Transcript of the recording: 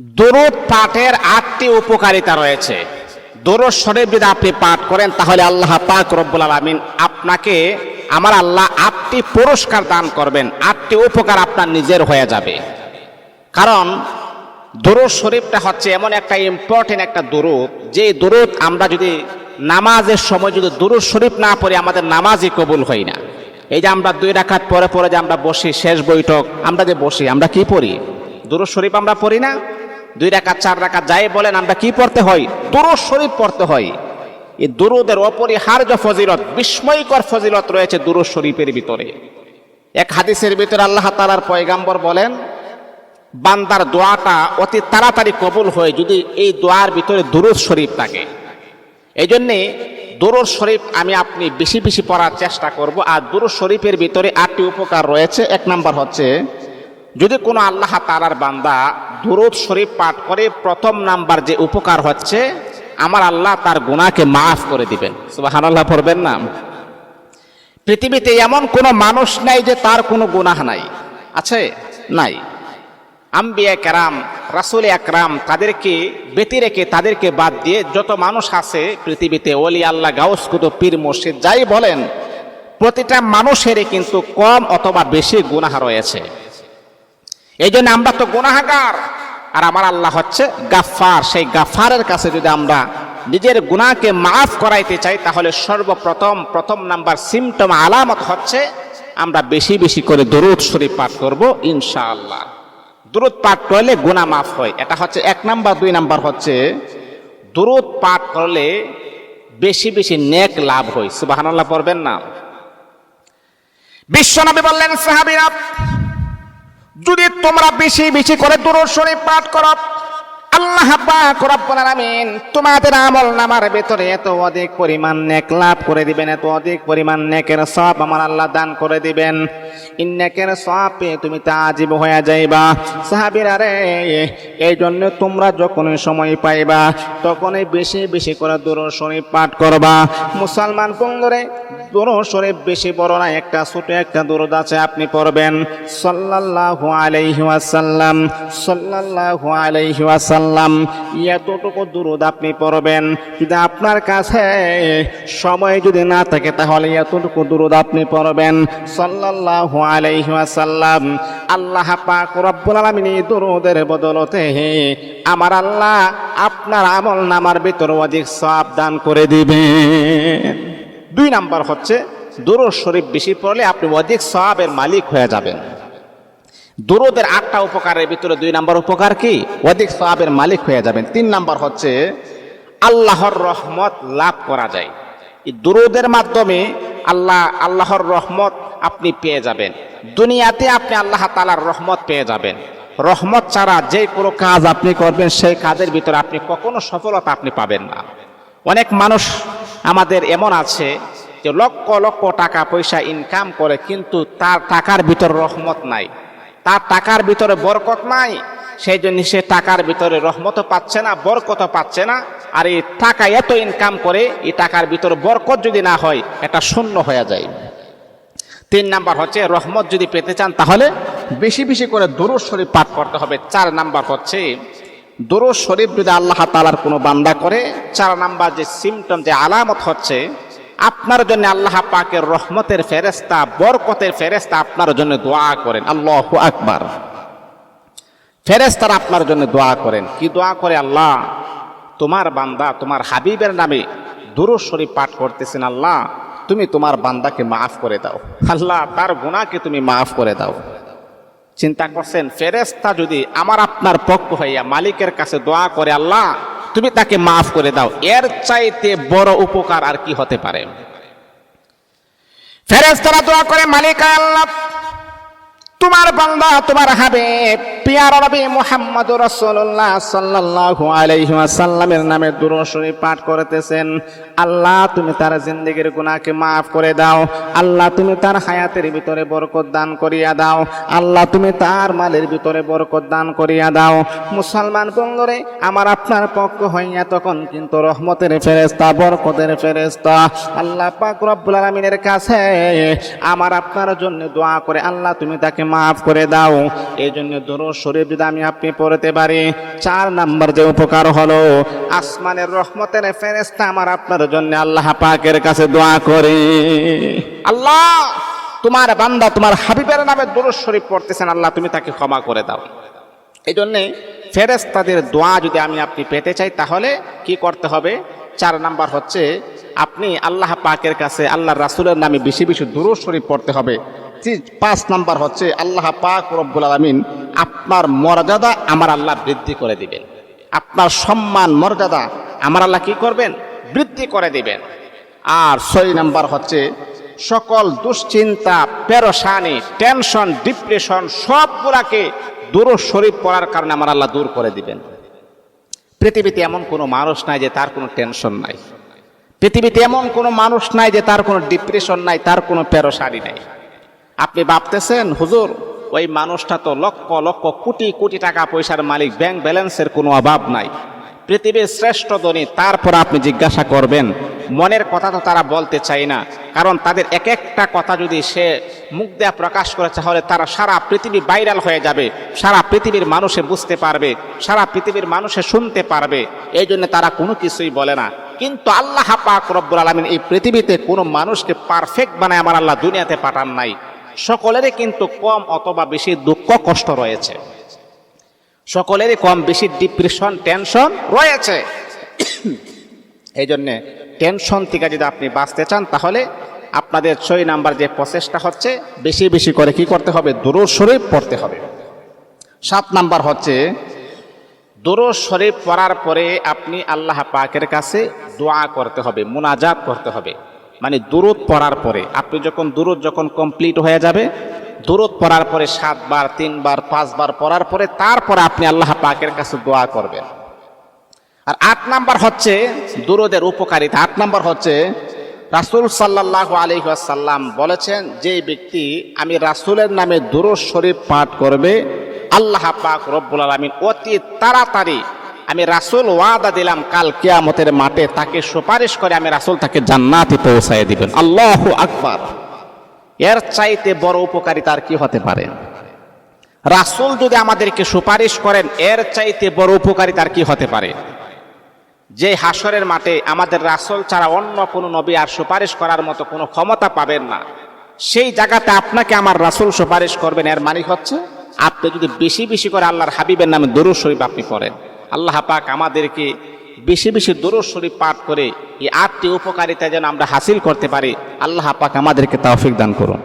দরুদ পাঠের আটটি উপকারিতা রয়েছে। দরুদ শরীফ যদি আপনি পাঠ করেন, তাহলে আল্লাহ পাক রব্বুল আলমিন আপনাকে, আমার আল্লাহ আটটি পুরস্কার দান করবেন। আটটি উপকার আপনার নিজের হয়ে যাবে। কারণ, দরুদ শরীফটা হচ্ছে এমন একটা ইম্পর্টেন্ট একটা দরুদ। যে দরুদ আমরা যদি নামাজের সময় যদি দরুদ শরীফ না পড়ি, আমাদের নামাজই কবুল হয় না। এই যে আমরা দুই রাখাত পরে পরে যে আমরা বসি, শেষ বৈঠক, আমরা যে বসি, আমরা কি পড়ি? দরুদ শরীফ আমরা পড়ি না? দুই রাকাত চার রাকাত যাই বলেন, আমরা কি পড়তে হয়? দরুদ শরীফ পড়তে হয়। এই দুরুদের অপরিহার্য ফজিলত, বিস্ময়কর ফজিলত রয়েছে দুরুদ শরীফের ভিতরে। এক হাদিসের ভিতরে আল্লাহ তালার পয়গাম্বর বলেন, বান্দার দোয়াটা অতি তাড়াতাড়ি কবুল হয় যদি এই দোয়ার ভিতরে দুরুদ শরীফ থাকে। এই জন্যে দুরুদ শরীফ আমি আপনি বেশি বেশি পড়ার চেষ্টা করব। আর দুরুদ শরীফের ভিতরে আটটি উপকার রয়েছে। এক নাম্বার হচ্ছে যদি কোনো আল্লাহ তালার বান্দা দুরুদ শরীফ পাঠ করে প্রথম নাম্বার যে উপকার হচ্ছে, আমার আল্লাহ তার গুণাকে মাফ করে দিবেন। সুবাহান আল্লাহ পড়বেন না? পৃথিবীতে এমন কোনো মানুষ নাই যে তার কোনো গুনাহ নাই। আছে? নাই। আম্বিয়া কেরাম, রাসুল একরাম তাদেরকে বেতি রেখে তাদেরকে বাদ দিয়ে যত মানুষ আছে পৃথিবীতে, ওলি আল্লাহ, গাউস কুতু পীর মসজিদ যাই বলেন, প্রতিটা মানুষেরই কিন্তু কম অথবা বেশি গুনাহ রয়েছে। এই জন্য আমরা তো গুনাহাগার। আর আমার আল্লাহ হচ্ছে গাফার সেই গাফারের কাছে যদি আমরা নিজের গুনাহকে মাফ করাইতে চাই, তাহলে সর্বপ্রথম, প্রথম নাম্বার সিমটম আলামত হচ্ছে আমরা বেশি বেশি করে দরুদ শরীফ পাঠ করব ইনশাআল্লাহ। দরুদ পাঠ করলে গুনাহ মাফ হয়। এটা হচ্ছে এক নাম্বার। দুই নাম্বার হচ্ছে দরুদ পাঠ করলে বেশি বেশি নেক লাভ হয়। সুবহানাল্লাহ পড়বেন না। বিশ্বনবী বললেন, সাহাবীরা যদি তোমরা বেশি বেশি করে শরীফ পাঠ করো, আল্লাহ পাক তোমাদের আমল নামার ভেতরে এত অধিক পরিমাণ নেক লাভ করে দিবেন, এত অধিক পরিমাণ নেকের সব আমার আল্লাহ দান করে দিবেন। ইন নেকের সব পেয়ে তুমি তা আজীব হয়ে যাইবা। সাহাবীরা রে এই জন্য তোমরা যখনই সময় পাইবা, তখনই বেশি বেশি করে শরীফ পাঠ করবা। মুসলমান বন্ধুরে দরুদ শরীফ বেশি বড় না, একটা ছোট, একটা দরুদ আছে, আপনি পড়বেন। সাল্লাল্লাহু আলাইহি ওয়াসাল্লাম, সাল্লাল্লাহু আলাইহি ওয়াসাল্লাম, এতটুকু দরুদ আপনি পড়বেন। যদি আপনার কাছে সময় যদি না থাকে, তাহলে এতটুকু দরুদ আপনি পড়বেন। সাল্লাল্লাহু আলাইহি ওয়াসাল্লাম, আল্লাহ পাক রব্বুল আলামিন এই দরুদের বদলতে আমার আল্লাহ আপনার আমল নামার ভিতর অধিক সওয়াব দান করে দিবেন। দুই নাম্বার হচ্ছে, দুরুদ শরীফ বেশি পড়লে আপনি অধিক সওয়াবের মালিক হয়ে যাবেন। দুরুদের আটটা উপকারের ভিতরে দুই নাম্বার উপকার কি? অধিক সওয়াবের মালিক হয়ে যাবেন। তিন নাম্বার হচ্ছে, আল্লাহর রহমত লাভ করা যায়। এই দুরুদের মাধ্যমে আল্লাহ, আল্লাহর রহমত আপনি পেয়ে যাবেন। দুনিয়াতে আপনি আল্লাহ তালার রহমত পেয়ে যাবেন। রহমত ছাড়া যে কোনো কাজ আপনি করবেন, সেই কাজের ভিতরে আপনি কখনো সফলতা আপনি পাবেন না। অনেক মানুষ আমাদের এমন আছে যে লক্ষ লক্ষ টাকা পয়সা ইনকাম করে, কিন্তু তার টাকার ভিতরে রহমত নাই। তার টাকার ভিতরে বরকত নাই সেই জন্য সে টাকার ভিতরে রহমতও পাচ্ছে না, বরকতও পাচ্ছে না। আর এই টাকা এত ইনকাম করে, এই টাকার ভিতরে বরকত যদি না হয়, এটা শূন্য হয়ে যায়। তিন নাম্বার হচ্ছে, রহমত যদি পেতে চান তাহলে বেশি বেশি করে দরুদ শরীফ পাঠ করতে হবে। চার নাম্বার হচ্ছে দরুদ শরীফ যদি আল্লাহ তালার কোনো বান্দা করে, চার নাম্বার যে সিমটম যে আলামত হচ্ছে, আপনার জন্য আল্লাহ পাকের রহমতের ফেরেস্তা বরকতের ফেরেস্তা আপনার জন্য দোয়া করেন। আল্লাহ আকবার। ফেরেস্তারা আপনার জন্য দোয়া করেন। কি দোয়া করে আল্লাহ? তোমার বান্দা, তোমার হাবিবের নামে দুরুদ শরীফ পাঠ করতেছেন আল্লাহ, তুমি তোমার বান্দাকে মাফ করে দাও। আল্লাহ, তার গুণাকে তুমি মাফ করে দাও। চিন্তা করছেন ফেরেস্তা যদি আমার আপনার পক্ষ হইয়া মালিকের কাছে দোয়া করে, আল্লাহ, তুমি তাকে মাফ করে দাও, এর চাইতে বড় উপকার আর কি হতে পারে? ফেরেস্তারা দোয়া করে, মালিক আল্লাহ তোমার বান্দা, তোমার হাবে পিয়ার রবি মোহাম্মদ রসুল্লাহ সাল্লাল্লাহু আলাইহি ওয়াসাল্লামের নামে দুরূদ শরীফ পাঠ করতেছেন। আল্লাহ, তুমি তার জিন্দেগির গুনাহকে মাফ করে দাও। আল্লাহ, তুমি তার হায়াতের ভিতরে বরকত দান করিয়া দাও। আল্লাহ, তুমি তার মালের ভিতরে বরকত দান করিয়া দাও। মুসলমান বন্ধুরে, আমার আপনার পক্ষ হইয়া তখন কিন্তু রহমতের ফেরেস্তা বরকতের ফেরেস্তা আল্লাহ পাক রব্বুল আলামিনের কাছে আমার আপনার জন্য দোয়া করে, আল্লাহ, তুমি তাকে মাফ করে দাও। এই জন্য দরুদ শরীফ যদি আমি আপনি পড়তে পারি, চার নাম্বার যে উপকার হলো, আসমানের রহমতের ফেরেস্তা আমার আপনার জন্য আল্লাহ পাকের কাছে দোয়া করে। আল্লাহ, তোমার বান্দা তোমার হাবিবের নামে দরুদ শরীফ পড়তেছেন, আল্লাহ তুমি তাকে ক্ষমা করে দাও। এই জন্যে ফেরেস্তাদের দোয়া যদি আমি আপনি পেতে চাই, তাহলে কি করতে হবে? চার নাম্বার হচ্ছে আপনি আল্লাহ পাকের কাছে, আল্লাহ রাসুলের নামে বেশি বেশি দুরুদ শরীফ পড়তে হবে। পাঁচ নাম্বার হচ্ছে আল্লাহ পাক রব্বুল আলমিন আপনার মর্যাদা আমার আল্লাহ বৃদ্ধি করে দিবেন। আপনার সম্মান, মর্যাদা আমার আল্লাহ কি করবেন? বৃদ্ধি করে দিবেন। আর ছয় নাম্বার হচ্ছে সকল দুশ্চিন্তা পেরোসানি টেনশন, ডিপ্রেশন সবগুলাকে দূর শরীফ পড়ার কারণে আমার আল্লাহ দূর করে দিবেন। পৃথিবীতে এমন কোনো মানুষ নাই যে তার কোনো টেনশন নাই। পৃথিবীতে এমন কোনো মানুষ নাই যে তার কোনো ডিপ্রেশন নাই, তার কোনো প্যারোসারি নাই। আপনি ভাবতেছেন, হুজুর, ওই মানুষটা তো লক্ষ লক্ষ কোটি কোটি টাকা পয়সার মালিক ব্যাংক ব্যালেন্সের কোনো অভাব নাই। পৃথিবীর শ্রেষ্ঠ ধনী, তারপর আপনি জিজ্ঞাসা করবেন, মনের কথা তো তারা বলতে চায় না। কারণ তাদের এক একটা কথা যদি সে মুখ দেয়া প্রকাশ করে তাহলে তারা সারা পৃথিবী ভাইরাল হয়ে যাবে, সারা পৃথিবীর মানুষে বুঝতে পারবে, সারা পৃথিবীর মানুষে শুনতে পারবে, এই জন্য তারা কোনো কিছুই বলে না। কিন্তু আল্লাহ পাক রব্বুল আলমিন এই পৃথিবীতে কোনো মানুষকে পারফেক্ট বানায় আমার আল্লাহ দুনিয়াতে পাঠান নাই। সকলেরই কিন্তু কম অথবা বেশি দুঃখ কষ্ট রয়েছে। সকলেরই কম বেশি ডিপ্রেশন টেনশন রয়েছে। এই জন্যে টেনশন থেকে যদি আপনি বাঁচতে চান, তাহলে আপনাদের ছয় নাম্বার যে প্রসেসটা হচ্ছে, বেশি বেশি করে কি করতে হবে? দুরুদ শরীফ পড়তে হবে। সাত নাম্বার হচ্ছে, দুরুদ শরীফ পড়ার পরে আপনি আল্লাহ পাকের কাছে দোয়া করতে হবে, মুনাজাত করতে হবে। মানে দূরত পড়ার পরে, আপনি যখন দুরুদ যখন কমপ্লিট হয়ে যাবে দুরুদ পড়ার পরে সাতবার, তিনবার, পাঁচবার পড়ার পরে তারপরে আপনি আল্লাহ পাকের কাছে দোয়া করবেন। আর আট নাম্বার হচ্ছে দুরুদের উপকারিতা। আট নাম্বার হচ্ছে রাসুল সাল্লাহ আলহাসাল্লাম বলেছেন, যে ব্যক্তি আমি রাসুলের নামে দুরুদ শরীফ পাঠ করবে, আল্লাহ পাক রব্বুল আলমিন অতি তাড়াতাড়ি আমি রাসুল ওয়াদা দিলাম কাল কেয়ামতের মাঠে, তাকে সুপারিশ করে আমি রাসুল তাকে জান্নাতে পৌঁছায় দিবেন। আল্লাহ আকবার। এর চাইতে বড় উপকারিতা আর কি হতে পারে? রাসুল যদি আমাদেরকে সুপারিশ করেন, এর চাইতে বড় উপকারিতা আর কি হতে পারে? যে হাসরের মাঠে আমাদের রাসুল ছাড়া অন্য কোনো নবী আর সুপারিশ করার মতো কোনো ক্ষমতা পাবেন না, সেই জায়গাতে আপনাকে আমার রাসুল সুপারিশ করবেন, এর মানে হচ্ছে আপনি যদি বেশি বেশি করে আল্লাহর হাবিবের নামে দরুদ শরীফ আপনি পড়েন। আল্লাহ পাক আমাদেরকে বেশি বেশি দরুদ শরীফ পাঠ করে এই আটটি উপকারিতা যেন আমরা হাসিল করতে পারি, আল্লাহ পাক আমাদেরকে তৌফিক দান করুন।